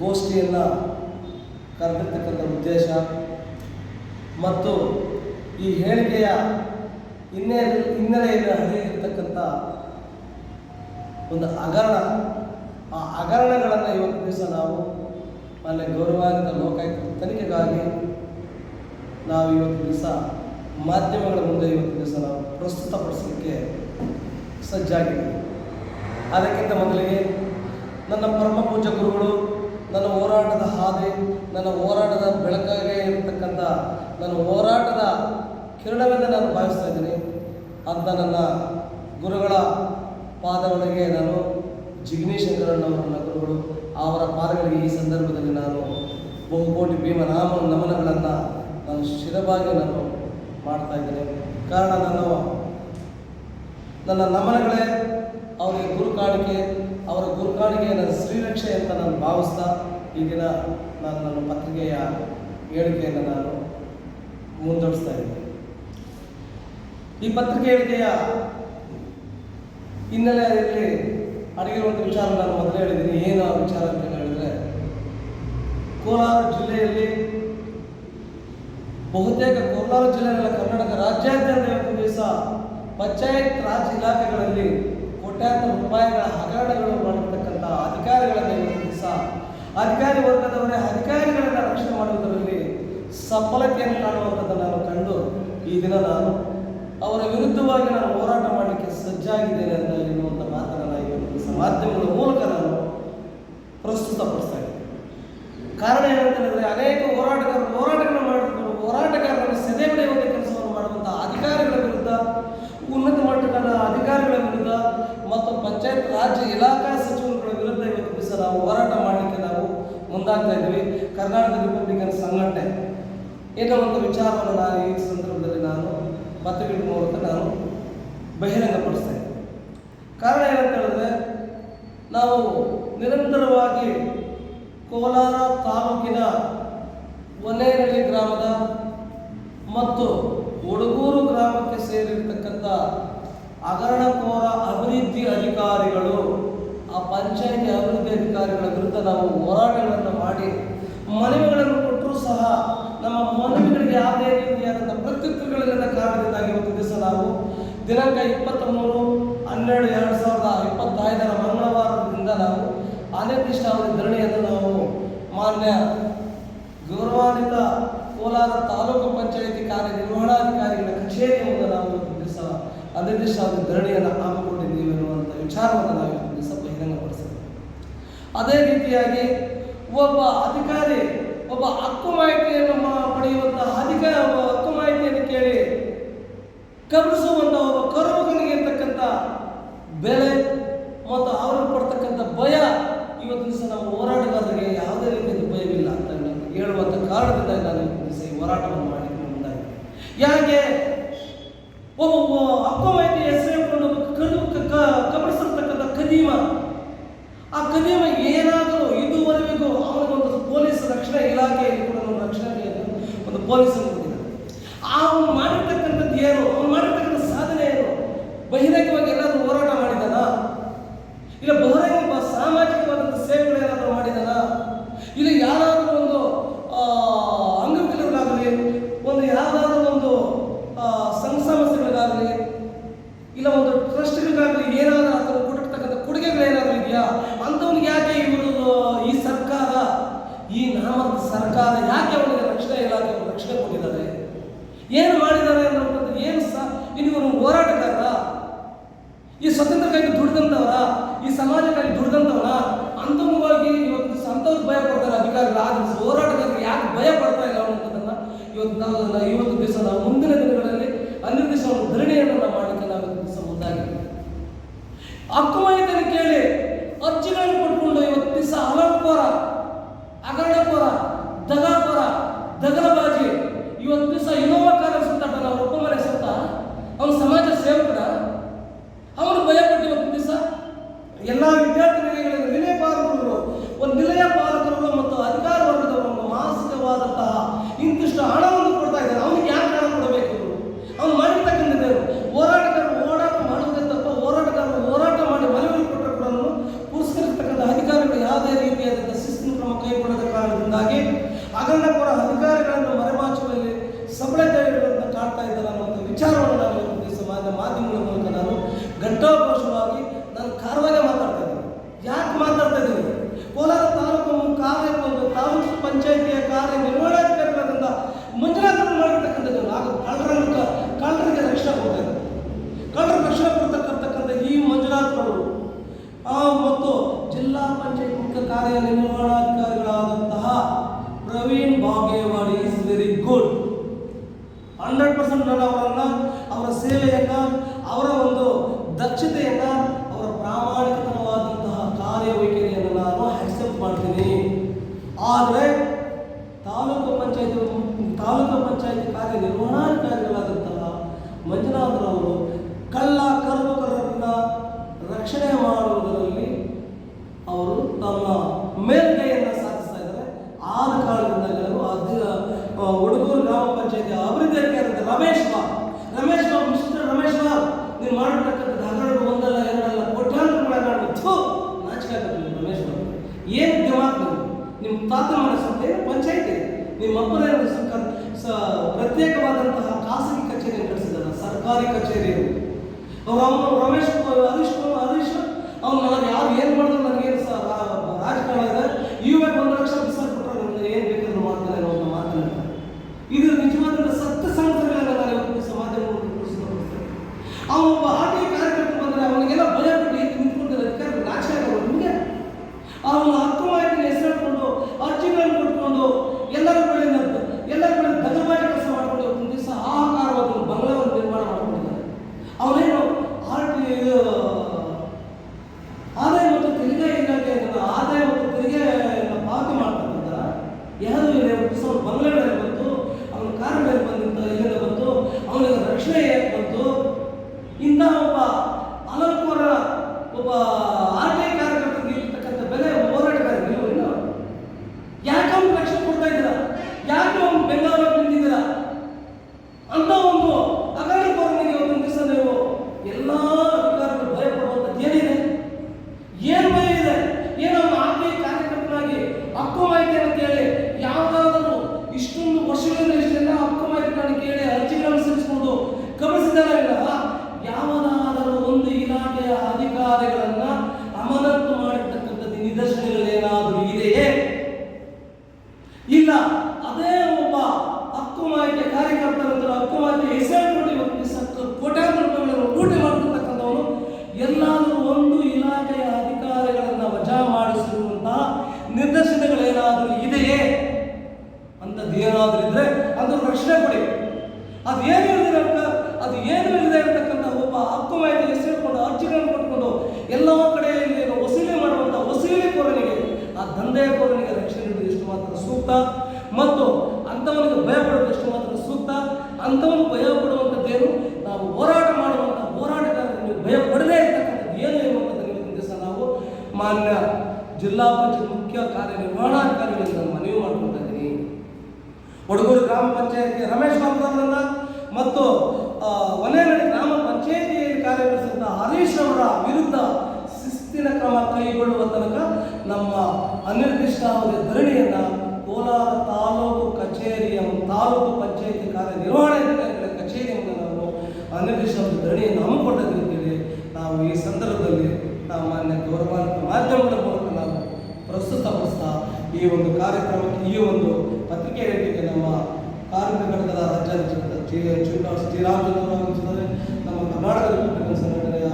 ಗೋಷ್ಠಿಯನ್ನು ಕರೆದಿರ್ತಕ್ಕಂಥ ಉದ್ದೇಶ. ಮತ್ತು ಈ ಹೇಳಿಕೆಯ ಹಿನ್ನೆ, ಹಿನ್ನೆಲೆಯಲ್ಲಿ ಹರಿಯಿರ್ತಕ್ಕಂಥ ಒಂದು ಹಗರಣ. ಆ ಹಗರಣಗಳನ್ನು ಇವತ್ತು ದಿವಸ ನಾವು ಮಾನ್ಯ ಗೌರವಾನ್ವಿತ ಲೋಕಾಯುಕ್ತ ತನಿಖೆಗಾಗಿ ನಾವು ಇವತ್ತು ದಿವಸ ಮಾಧ್ಯಮಗಳ ಮುಂದೆ ಇವತ್ತು ದಿವಸ ನಾವು ಪ್ರಸ್ತುತಪಡಿಸಲಿಕ್ಕೆ ಸಜ್ಜಾಗಿದ್ದೀವಿ. ಅದಕ್ಕಿಂತ ಮೊದಲಿಗೆ ನನ್ನ ಪರಮ ಪೂಜ ಗುರುಗಳು ನನ್ನ ಹೋರಾಟದ ಹಾದಿ, ನನ್ನ ಹೋರಾಟದ ಬೆಳಕಾಗೆ ಇರತಕ್ಕಂಥ, ನನ್ನ ಹೋರಾಟದ ಕಿರಣವೆಂದು ನಾನು ಭಾವಿಸ್ತಾ ಇದ್ದೀನಿ. ಅಂತ ನನ್ನ ಗುರುಗಳ ಪಾದಗಳಿಗೆ ನಾನು ಜಿಗ್ನಿ ಶಂಕರಣ್ಣವರ ನನ್ನ ಗುರುಗಳು, ಅವರ ಪಾದಗಳಿಗೆ ಈ ಸಂದರ್ಭದಲ್ಲಿ ನಾನು ಬಹುಕೋಟಿ ಭೀಮ ನಾಮ ನಮನಗಳನ್ನು ನಾನು ಶಿರಭಾಗಿ ನಾನು ಮಾಡ್ತಾ ಇದ್ದೇನೆ. ಕಾರಣ ನಾನು ನನ್ನ ನಮನಗಳೇ ಅವರಿಗೆ ಗುರು ಕಾಣಿಕೆ ಕಾಣಿಕೆ ನನ್ನ ಶ್ರೀರಕ್ಷೆ ಅಂತ ನಾನು ಭಾವಿಸ್ತಾ ಈ ನಾನು ನನ್ನ ಪತ್ರಿಕೆಯ ಹೇಳಿಕೆಯನ್ನು ನಾನು ಮುಂದುವರಿಸ್ತಾ ಇದ್ದೀನಿ. ಈ ಪತ್ರಿಕೆ ಹೇಳಿಕೆಯ ಹಿನ್ನೆಲೆಯಲ್ಲಿ ಅಡಗಿರುವಂಥ ವಿಚಾರ ನಾನು ಮೊದಲೇ ಹೇಳಿದ್ದೀನಿ. ಏನು ಆ ವಿಚಾರ ಅಂತ ಹೇಳಿದ್ರೆ, ಕೋಲಾರ ಜಿಲ್ಲೆಯಲ್ಲಿ ಬಹುತೇಕ ಕೋಲಾರ ಜಿಲ್ಲೆಗಳ ಕರ್ನಾಟಕ ರಾಜ್ಯಾದ್ಯಂತ ದಿವಸ ಪಂಚಾಯತ್ ರಾಜ್ ಇಲಾಖೆಗಳಲ್ಲಿ ಕೋಟ್ಯಾಂತರ ರೂಪಾಯಿಗಳ ಹಗರಣಗಳು ಮಾಡಿರ್ತಕ್ಕಂಥ ಅಧಿಕಾರಿಗಳನ್ನು ದಿವಸ, ಅಧಿಕಾರಿ ವರ್ಗದವರೇ ಅಧಿಕಾರಿಗಳನ್ನು ರಕ್ಷಣೆ ಮಾಡುವುದರಲ್ಲಿ ಸಫಲತೆಯನ್ನು ಕಾಣುವಂಥದ್ದನ್ನು ನಾನು ಕಂಡು ಈ ದಿನ ನಾನು ಅವರ ವಿರುದ್ಧವಾಗಿ ನಾನು ಹೋರಾಟ ಮಾಡಲಿಕ್ಕೆ ಸಜ್ಜಾಗಿದ್ದೇನೆ ಅಂತ ಎನ್ನುವಂಥ ಮಾತನ್ನು ಮಾಧ್ಯಮಗಳ ಮೂಲಕ ನಾನು ಪ್ರಸ್ತುತಪಡಿಸ್ತಾ ಇದ್ದೀನಿ. ಕಾರಣ ಏನಂತ ಹೇಳಿದ್ರೆ ಅನೇಕ ಹೋರಾಟಗಾರರು ಹೋರಾಟಗಳನ್ನು ಮಾಡಿದ್ರು. ಹೋರಾಟಗಾರರನ್ನು ಸೆದೆ ಬಡಿಯುವಂಥ ಕೆಲಸವನ್ನು ಮಾಡುವಂಥ ಅಧಿಕಾರಿಗಳ ವಿರುದ್ಧ ಉನ್ನತ ಮಟ್ಟದ ಅಧಿಕಾರಿಗಳ ವಿರುದ್ಧ ಮತ್ತು ಪಂಚಾಯತ್ ರಾಜ್ಯ ಇಲಾಖಾ ಸಚಿವರುಗಳ ವಿರುದ್ಧ ಇವತ್ತು ದಿವಸ ನಾವು ಹೋರಾಟ ಮಾಡಲಿಕ್ಕೆ ನಾವು ಮುಂದಾಗ್ತಾ ಇದ್ದೀವಿ. ಕರ್ನಾಟಕ ರಿಪಬ್ಲಿಕನ್ ಸಂಘಟನೆ. ಒಂದು ವಿಚಾರವನ್ನು ನಾನು ಈ ಸಂದರ್ಭದಲ್ಲಿ ನಾನು ಪತ್ರಿಕೆ ಮೂಲಕ ನಾನು ಬಹಿರಂಗಪಡಿಸ್ತೇನೆ. ಕಾರಣ ಏನಂತ ಹೇಳಿದ್ರೆ, ನಾವು ನಿರಂತರವಾಗಿ ಕೋಲಾರ ತಾಲೂಕಿನ ಒನೇನಹಳ್ಳಿ ಗ್ರಾಮದ ಮತ್ತು ಉಡುಗೂರು ಗ್ರಾಮಕ್ಕೆ ಸೇರಿರ್ತಕ್ಕಂಥ ಅಗರಣಕೋರ ಅಭಿವೃದ್ಧಿ ಅಧಿಕಾರಿಗಳು ಪಂಚಾಯತಿ ಅಭಿವೃದ್ಧಿ ಅಧಿಕಾರಿಗಳ ವಿರುದ್ಧ ನಾವು ಹೋರಾಟಗಳನ್ನು ಮಾಡಿ ಮನವಿಗಳನ್ನು ಕೊಟ್ಟರೂ ಸಹ ನಮ್ಮ ಮನವಿಗಳಿಗೆ ಯಾವುದೇ ರೀತಿಯಾದಂಥ ಪ್ರತ್ಯುತ್ತರಗಳಿಲ್ಲದ ಕಾರಣದಿಂದಾಗಿ ಇವತ್ತು ದಿವಸ ನಾವು ದಿನಾಂಕ ಇಪ್ಪತ್ತ ಮೂರು ಹನ್ನೆರಡು, ಎರಡು ಸಾವಿರದ ಇಪ್ಪತ್ತೈದರ ಮಂಗಳವಾರದಿಂದ ನಾವು ಅನಿರ್ದಿಷ್ಟಾವಧಿ ಧರಣಿಯನ್ನು ನಾವು ಮಾನ್ಯ ಗೌರವಾನ್ವಿತ ಕೋಲಾರ ತಾಲೂಕು ಪಂಚಾಯಿತಿ ಕಾರ್ಯನಿರ್ವಹಣಾಧಿಕಾರಿಗಳ ಕಚೇರಿಯ ಮುಂದೆ ನಾವು ದಿವಸ ಅವರ ಧರಣಿಯನ್ನು ಹಾಕಿಕೊಂಡಿದ್ದೀವಿ ಎನ್ನುವಂಥ ವಿಚಾರವನ್ನು ನಾವು ದಿವಸ ಬಹಿರಂಗಪಡಿಸಿದ್ದೇವೆ ಅದೇ ರೀತಿಯಾಗಿ ಒಬ್ಬ ಅಧಿಕಾರಿ, ಒಬ್ಬ ಹಕ್ಕು ಮಾಹಿತಿಯನ್ನು ಪಡೆಯುವಂತಹ ಅಧಿಕಾರ ಹಕ್ಕು ಮಾಹಿತಿಯನ್ನು ಕೇಳಿ ಕಬರಿಸುವಂತಹ ಒಬ್ಬ ಕರುಮಗನಿಗೆ ಇರ್ತಕ್ಕಂಥ ಬೆಲೆ ಮತ್ತು ಅವರು ಪಡ್ತಕ್ಕಂಥ ಭಯ ಇವತ್ತು ದಿವಸ ನಮ್ಮ ಹೋರಾಟಗಾರರಿಗೆ ಯಾವುದೇ ರೀತಿಯ ಭಯವಿಲ್ಲ ಅಂತ ಹೇಳುವಂಥ ಕಾರಣದಿಂದ ನಾನು ಈ ಹೋರಾಟವನ್ನು ಮಾಡಲಿಕ್ಕೆ ಮುಂದಾಗಿದೆ ಯಾಕೆ ಒಬ್ಬ ಒಬ್ಬ ಹಕ್ಕು ಮಾಹಿತಿ ಹೆಸರು ಹೇಳ್ಕೊಂಡು ಒಬ್ಬ ಕದು ಕ- ಕ- ಕಬಳಿಸಿರ್ತಕ್ಕಂಥ ಕದೀಮ ಆ ಕದೀಮ ಏನಾದರೂ ಇದುವರೆಗೂ ಅವನಿಗೊಂದು ಪೊಲೀಸ್ ರಕ್ಷಣಾ ಇಲಾಖೆಯಲ್ಲಿ ಕೂಡ ಒಂದು ರಕ್ಷಣೆ ಒಂದು ಪೊಲೀಸನ್ನು ಕೊಟ್ಟಿದ್ದಾರೆ ಅವನು ಮಾಡಿರ್ತಕ್ಕಂಥದ್ದು ಏನು ಅವನು ಮಾಡಿರ್ತಕ್ಕಂಥ ಸಾಧನೆ ಏನು ಬಹಿರಂಗವಾಗಿ ಎಲ್ಲಾದರೂ ಹೋರಾಟ ಮಾಡಿದಾನ ಇಲ್ಲ ಬಹಿರಂಗ ಸಾಮಾಜಿಕವಾದಂಥ ಸೇವೆಗಳು ಏನಾದರೂ ಮಾಡಿದಾನ ಇಲ್ಲ ಯಾರಾದರೂ ಒಂದು ಆ, ಅಂಗವಿಕಲರಿಗಾಗಲಿ ಒಂದು ಯಾವುದಾದ್ರೂ ಒಂದು ಆ, ಸಂಘ ಸಂಸ್ಥೆಗಳಿಗಾಗಲಿ ಇಲ್ಲ ಒಂದು ಟ್ರಸ್ಟ್ಗಳಿಗಾಗಲಿ ಏನಾದರೂ ಅಥವಾ ಕೊಟ್ಟಿರ್ತಕ್ಕಂಥ ಕೊಡುಗೆಗಳೇನಾದರೂ ಇದೆಯಾ ಅಂಥವ್ನಿಗೆ ಯಾಕೆ ಇವರು ಈ ಸರ್ಕಾರ ಈ ನಾಮದ ಸರ್ಕಾರ ಯಾಕೆ ಅವನಿಗೆ ರಕ್ಷಣಾ ಇಲಾಖೆ ಅವ್ರಿಗೆ ರಕ್ಷಣೆ ಕೊಟ್ಟಿದ್ದಾರೆ ಏನು ಮಾಡಿದ್ದಾರೆ ಅನ್ನೋಂಥದ್ದು ಏನು ಸಹ ಇನ್ನು ಇವರು ಹೋರಾಟಗಾರ ಈ ಸ್ವತಂತ್ರಕ್ಕಾಗಿ ದುಡಿದಂಥವರ, ಈ ಸಮಾಜಕ್ಕಾಗಿ ದುಡಿದಂಥವರ, ಅಂತಮವಾಗಿ ಇವತ್ತು ಸಂತವ್ರ ಭಯ ಪಡ್ತಾರೆ ಅಧಿಕಾರಿಗಳು. ಆದ್ರೆ ಹೋರಾಟಗಾರರು ಯಾಕೆ ಭಯ ಪಡ್ತಾ ಇಲ್ಲ ಅನ್ನೋದನ್ನ ಇವತ್ತು ನಾವು ಇವತ್ತು ದಿವಸ ಮುಂದಿನ ದಿನಗಳಲ್ಲಿ ಅನಿರ್ದಿಷ್ಟ ಧರಣಿಯನ್ನು ಮಾಡಲಿಕ್ಕೆ ನಾವು ಸಮುದಾಯ ಹಕ್ಕು ಇಂತಿಷ್ಟು ಹಣವನ್ನು ಕಾರ್ಯನಿರ್ವಹಣಾಧಿಕಾರಿಗಳಾದಂತಹ Praveen Bagewadi is very good hundred percent ನಾನು ಅವರನ್ನ ಅವರ ಸೇವೆಯನ್ನ, ಅವರ ಒಂದು ದಕ್ಷತೆಯನ್ನ, ಅವರ ಪ್ರಾಮಾಣಿಕವಾದಂತಹ ಕಾರ್ಯವೈಖರಿಯನ್ನು ನಾನು ಆಕ್ಸೆಪ್ಟ್ ಮಾಡ್ತೀನಿ. ಆದರೆ ತಾಲೂಕು ಪಂಚಾಯತ್ ತಾಲೂಕು ಪಂಚಾಯತ್ ಕಾರ್ಯನಿರ್ವಹಣಾಧಿಕಾರಿಗಳಾದಂತಹ ಮಂಜುನಾಥರವರು ಕಳ್ಳ ಕರ್ಮಕರರನ್ನ ರಕ್ಷಣೆ ಮಾಡುವುದರಲ್ಲಿ ಅವರು ತಮ್ಮ ಮೇಲ್ಗೈಯನ್ನು ಸಾಧಿಸ್ತಾ ಇದ್ದಾರೆ ಆದ ಕಾರಣದಿಂದ ಎಲ್ಲರೂ ಅದ ಹುಡುಗೂರು ಗ್ರಾಮ ಪಂಚಾಯತಿ ಅಭಿವೃದ್ಧಿ ಅಧಿಕಾರಿ ರಮೇಶ್ ಬಾಬ್ ರಮೇಶ್ ಬಾಬ್ ಮಿಸ್ಟರ್ ರಮೇಶ್ ಬಾಬ್ ನೀವು ಮಾಡಿರ್ತಕ್ಕಂಥ ಹಗರಗಳು ಒಂದಲ್ಲ ಎರಡಲ್ಲ ಕೋಟ್ಯಾಂತರ ಥೂ ನಾಚಿಕೆ ಆಗುತ್ತೆ ನೀವು ರಮೇಶ್ ಬಾಬು ಏನು ದಿಮಾಕ್ ನೀವು ನಿಮ್ಮ ತಾತನ ಮನೆ ಸಂತೆ ಪಂಚಾಯತಿ ನಿಮ್ಮ ಅಪ್ಪನ ಸರ್ಕಾರ ಸ ಪ್ರತ್ಯೇಕವಾದಂತಹ ಕಚೇರಿಯನ್ನು ಕಳಿಸಿದಲ್ಲ ಸರ್ಕಾರಿ ಕಚೇರಿ. ಅವ್ರು ಅವನು ರಮೇಶ್ ಹರೀಶ್ ಹರೀಶ್ ಅವ್ನು ನಾನು ಯಾರು ಏನು ಮಾಡಿದ್ರು ರಾ- ರಾಜಕಾರಣ ಇದೆ. ಇವಾಗ ಒಂದು ಲಕ್ಷ ಬಿಸಾಕ್ಬಿಟ್ರೆ ನನಗೆ ಏನು ಬೇಕಾದ್ರೂ ಮಾಡ್ತಾರೆ ಒಂದು ಮಾತನಾಡ್ತಾರೆ ಇದು ನಿಜವಾದ ಸತ್ಯ ಸಂಗತಿಗಳನ್ನ ನಾನು ಇವತ್ತು ಸಮಾಜ ಅವನು ಒಬ್ಬ ಆರ್ ಟಿ ಕಾರ್ಯಕರ್ತ ಬಂದರೆ ಅವನಿಗೆಲ್ಲ ಭಯ ಬಿಟ್ಟು ನಿಂತ್ಕೊಂಡಿರೋ ನಿಂತ್ಕೊಂಡು ಅಧಿಕಾರಿ ನಾಚಿಕೆ ಅವನು ಬಂಗ್ಲೆಗಳಲ್ಲಿ ಬಂತು ಅವನ ಕಾರ್ ಮೇಲೆ ಬಂದಂತ ಇಲ್ಲಿಂದ ಬಂತು ಅವನಿಗೆ ರಕ್ಷಣೆ ಯಾಕೆ ಬಂತು ಇಂಥ ಒಬ್ಬ ಅನಲ್ಕೋರ ಒಬ್ಬ ಆರ್ ಟಿ ಐ ಕಾರ್ಯಕರ್ತರಿಗೆ ಇರ್ತಕ್ಕಂಥ ಬೆಲೆ ಹೋರಾಟಗಾರರಿಗೆ ಇಲ್ವಲ್ಲ ಯಾಕೆ ಅವ್ನು ರಕ್ಷಣೆ ಕೊಡ್ತಾ ಇದ್ದೀರಾ ಯಾಕೆ ಅವ್ನು ಬೆಂಗಳೂರಿಗೆ ನಿಂತಿದ್ದೀರಾ ಅಂತ ಒಂದು ಅಗಾಡಿಕೋರನಿಗೆ ಒಂದು ದಿವಸ ನೀವು ಎಲ್ಲ ಅಧಿಕಾರಿಗಳು ಭಯ ಪಡುವಂಥದ್ದು ಏನಿದೆ ಏನು ಭಯ ಇದೆ ಏನೋ ಅವನು ಆಕೆ ಕಾರ್ಯಕರ್ತನಾಗಿ ಹಕ್ಕು ಮಾಹಿತಿಯನ್ನು ಕೇಳಿ ಯಾವುದಾದರೂ ಇಷ್ಟೊಂದು ವರ್ಷಗಳಿಂದ ಇಷ್ಟೆಲ್ಲ ಹಕ್ಕು ಮಾಹಿತಿಗಳನ್ನು ಕೇಳಿ ಅರ್ಜಿಗಳನ್ನು ಸಲ್ಲಿಸಿಕೊಂಡು ಗಮನಿಸಿದಾರ ಯಾವುದಾದರೂ ಒಂದು ಇಲಾಖೆಯ ಅಧಿಕಾರಿಗಳನ್ನ ಅಮಾನತು ಮಾಡಿರ್ತಕ್ಕಂಥದ್ದು ನಿದರ್ಶನಗಳೇನಾದರೂ ಇದೆಯೇ ಇಲ್ಲ ಅದೇ ಒಬ್ಬ ಹಕ್ಕು ಮಾಹಿತಿ ಕಾರ್ಯಕರ್ತರಂತ ಹಕ್ಕು ಮಾಹಿತಿ ಹೆಸರು ಇವತ್ತು ದಿವಸ ಕೋಟ್ಯಾಂತರ ರೂಪಾಯಿಗಳನ್ನು ಲೂಟಿ ಮಾಡ್ತಿರ್ತಕ್ಕಂಥವನು ಎಲ್ಲಾದರೂ ಒಂದು ಇಲಾಖೆಯ ಅಧಿಕಾರಿಗಳನ್ನ ವಜಾ ಮಾಡಿಸಿರುವಂತಹ ನಿದರ್ಶನಗಳೇನಾದರೂ ಇದೆಯೇ ಅಂಥದ್ದು ಏನಾದರೂ ಇದ್ರೆ ಅದು ರಕ್ಷಣೆ ಕೊಡಿ. ಅದು ಏನು ಇಲ್ಲದೆ ಅದು ಏನು ಇಲ್ಲದೆ ಇರತಕ್ಕಂಥ ಒಬ್ಬ ಹಕ್ಕು ಮಾಹಿತಿ ಹೆಸರಿಕೊಂಡು ಅರ್ಜಿಗಳನ್ನು ಕೊಟ್ಕೊಂಡು ಎಲ್ಲ ಕಡೆಯಲ್ಲಿ ವಸೂಲಿ ಮಾಡುವಂಥ ವಸೂಲಿಕೋರನಿಗೆ ಆ ದಂಧೆಕೋರನಿಗೆ ರಕ್ಷಣೆ ನೀಡುವುದು ಎಷ್ಟು ಮಾತ್ರ ಸೂಕ್ತ? ಮತ್ತು ಅಂಥವನಿಗೆ ಭಯ ಪಡೋದು ಎಷ್ಟು ಮಾತ್ರ ಸೂಕ್ತ ಅಂಥವನು ಭಯ ಪಡುವಂಥದ್ದೇನು ನಾವು ಹೋರಾಟ ಮಾಡುವಂಥ ಹೋರಾಟಗಾರರಿಗೆ ಭಯ ಪಡದೇ ಇರತಕ್ಕಂಥದ್ದು ಏನು ಎನ್ನುವಂಥದ್ದು ಇವತ್ತಿನ ದಿವಸ ನಾವು ಮಾನ್ಯ ಜಿಲ್ಲಾ ಪಂಚಾಯತ್ ಮುಖ್ಯ ಕಾರ್ಯನಿರ್ವಹಣಾಧಿಕಾರಿಗಳಿಗೆ ನಾನು ಮನವಿ ಮಾಡ್ಕೊಳ್ತಾ ಇದ್ದೀನಿ ಹುಡುಗರು ಗ್ರಾಮ ಪಂಚಾಯತಿ ರಮೇಶ್ ಬಾಬುರವರನ್ನ ಮತ್ತು ಒಲೆನಡಿ ಗ್ರಾಮ ಪಂಚಾಯತಿಯಲ್ಲಿ ಕಾರ್ಯನಿರ್ವಹಿಸಿದಂಥ ಹರೀಶ್ ಅವರ ವಿರುದ್ಧ ಶಿಸ್ತಿನ ಕ್ರಮ ಕೈಗೊಳ್ಳುವ ತನಕ ನಮ್ಮ ಅನಿರ್ದಿಷ್ಟಾವಧಿ ಧರಣಿಯನ್ನು ಕೋಲಾರ ತಾಲೂಕು ಕಚೇರಿಯ, ತಾಲೂಕು ಪಂಚಾಯತಿ ಕಾರ್ಯನಿರ್ವಹಣಾಧಿಕಾರಿಗಳ ಕಚೇರಿಯಿಂದ ನಾವು ಅನಿರ್ದಿಷ್ಟಾವಧಿ ಧರಣಿಯನ್ನು ಹಮ್ಮಿಕೊಂಡಿದ್ದೀವಿ ನಾವು ಈ ಸಂದರ್ಭದಲ್ಲಿ ನಾವು ಮಾನ್ಯ ಗೌರವಾನ್ವಿತ ಮಾಧ್ಯಮಗಳ ಮೂಲಕ ನಾವು ಪ್ರಸ್ತುತಪಡಿಸ್ತಾ ಈ ಒಂದು ಕಾರ್ಯಕ್ರಮಕ್ಕೆ, ಈ ಒಂದು ಪತ್ರಿಕೆ ಹೇಳಿಕೆಗೆ ನಮ್ಮ ಕಾರ್ಮಿಕ ಘಟಕದ ಶ್ರೀನಿವಾಸ ಶ್ರೀರಾಮಚಂದ್ರ ನಮ್ಮ ಕರ್ನಾಟಕ ರಿಪಬ್ಲಿಕನ್ ಸಂಘಟನೆಯ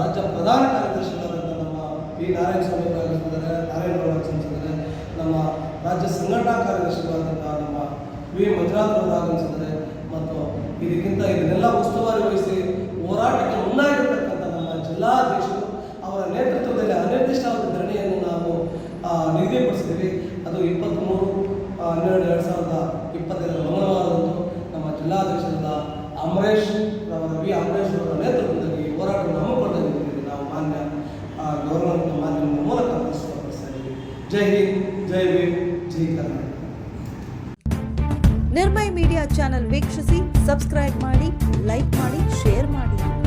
ರಾಜ್ಯ ಪ್ರಧಾನ ಕಾರ್ಯದರ್ಶಿಗಳಾದಂಥ ನಮ್ಮ ಪಿ ನಾರಾಯಣ ಸ್ವಾಮಿ ಅವರು ಆಗಮಿಸಿದ್ದಾರೆ ನಾರಾಯಣ ಅವರು ಆಗಮಿಸಿದ್ದಾರೆ ನಮ್ಮ ರಾಜ್ಯ ಸಂಘಟನಾ ಕಾರ್ಯದರ್ಶಿಗಳಾದಂಥ ನಮ್ಮ ವಿ ಮಂಜುನಾಥ್ ಅವರು ಆಗಮಿಸಿದ್ದಾರೆ ಮತ್ತು ಇದಕ್ಕಿಂತ ಇದನ್ನೆಲ್ಲ ಉಸ್ತುವಾರಿ ವಹಿಸಿ ಹೋರಾಟಕ್ಕೆ ಮುನ್ನಾಗಿರ್ತಕ್ಕಂಥ ನಮ್ಮ ಜಿಲ್ಲಾಧ್ಯಕ್ಷರು ಅವರ ನೇತೃತ್ವದಲ್ಲಿ ಅನಿರ್ದಿಷ್ಟಾವಧಿ ಧರಣಿಯನ್ನು ನಾವು ನಿಗದಿಪಡಿಸಿದ್ದೀವಿ. ಅದು ಇಪ್ಪತ್ತ್ಮೂರು ಹನ್ನೆರಡು, ಎರಡು ಸಾವಿರದ ಇಪ್ಪತ್ತೈದರ ಮಂಗಳವಾರದಂದು ನಮ್ಮ ಜಿಲ್ಲಾಧ್ಯಕ್ಷರಾದ ಅಮರೇಶ್ ಅವರ ವಿ ಅಮರೇಶ್ ಅವರ ನೇತೃತ್ವದಲ್ಲಿ ಹೋರಾಟವನ್ನು ಹಮ್ಮಿಕೊಂಡಿದ್ದೀವಿ ನಾವು ಮಾನ್ಯ ಗೌರವಾನ್ವಿತ ಮಾಧ್ಯಮದ ಮೂಲಕ ಇದ್ದೀವಿ ಜೈ ಹಿಂದ್, ಜೈ ಭೀಮ್ ಜೈ ಕರ್ನಾಟಕ. ನಿರ್ಮಯ ಮೀಡಿಯಾ ಚಾನೆಲ್ ವೀಕ್ಷಿಸಿ, ಸಬ್ಸ್ಕ್ರೈಬ್ ಮಾಡಿ, ಲೈಕ್ ಮಾಡಿ, ಶೇರ್ ಮಾಡಿ.